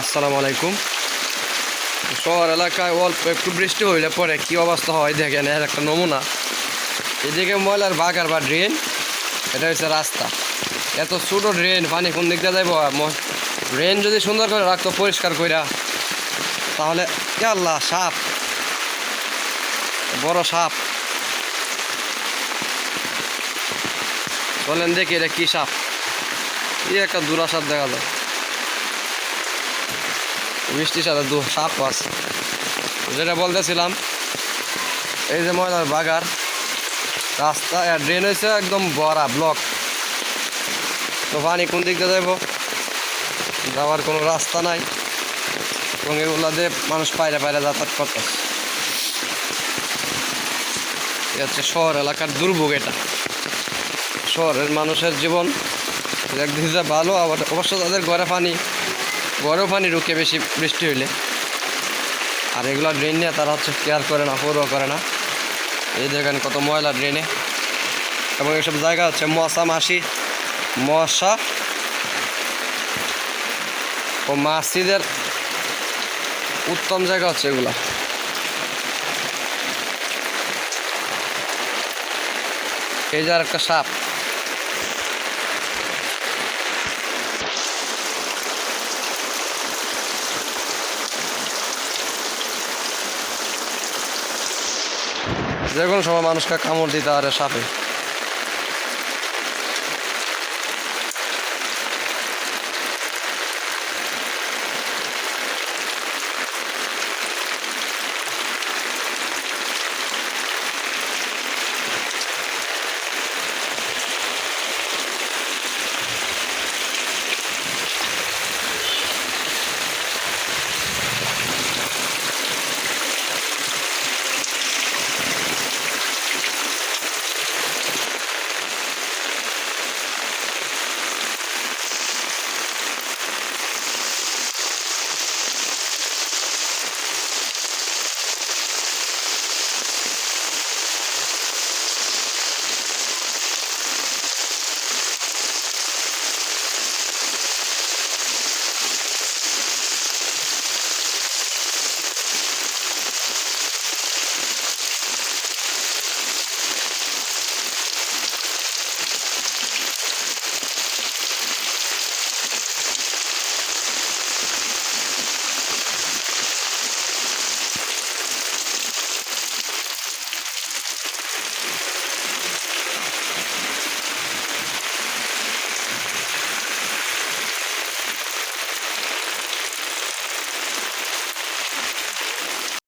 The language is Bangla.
আসসালামু আলাইকুম। শহর এলাকায় অল্প একটু বৃষ্টি হইলে পরে কি অবস্থা হয় দেখেন, এর একটা নমুনা। এদিকে ময়লার বাগার বা ড্রেন এটা হচ্ছে রাস্তা। এত ছোটো ড্রেন পানি কোন দিক দিয়ে যাইব? ড্রেন যদি সুন্দর করে রাখতো, পরিষ্কার কইরা, তাহলে আল্লাহ, সাপ। বড় সাপ। বলেন দেখি এটা কী সাপ? এই একটা দুরা সাপ দেখা যায়। বৃষ্টির সাথে দু সাপ আছে যেটা বলতেছিলাম, এই যে ময়লার বাগার রাস্তা ড্রেন হয়েছে একদম বড়া ব্লক তো পানি কোন দিক দিয়ে যাইব? যাওয়ার কোনো রাস্তা নাই। এবং এগুলো দিয়ে মানুষ পায়রা পায়রা যাতায়াত করতে। হচ্ছে শহর এলাকার দুর্ভোগ এটা। শহরের মানুষের জীবন একদিকে ভালো, আবার অবশ্য তাদের ঘরে পানি। ঘরেও পানি ঢুকে বেশি বৃষ্টি হইলে। আর এগুলো ড্রেন নিয়ে তারা হচ্ছে কেয়ার করে না পৌরও করে না। এই দেখেন কত ময়লা ড্রেনে এবং এসব জায়গা হচ্ছে মশা, মাসি, মশা ও মাসিদের উত্তম জায়গা হচ্ছে এগুলা। এই যে আর একটা সাপ। যে কোনো সময় মানুষকে কামড় দিতে পারে সাপে।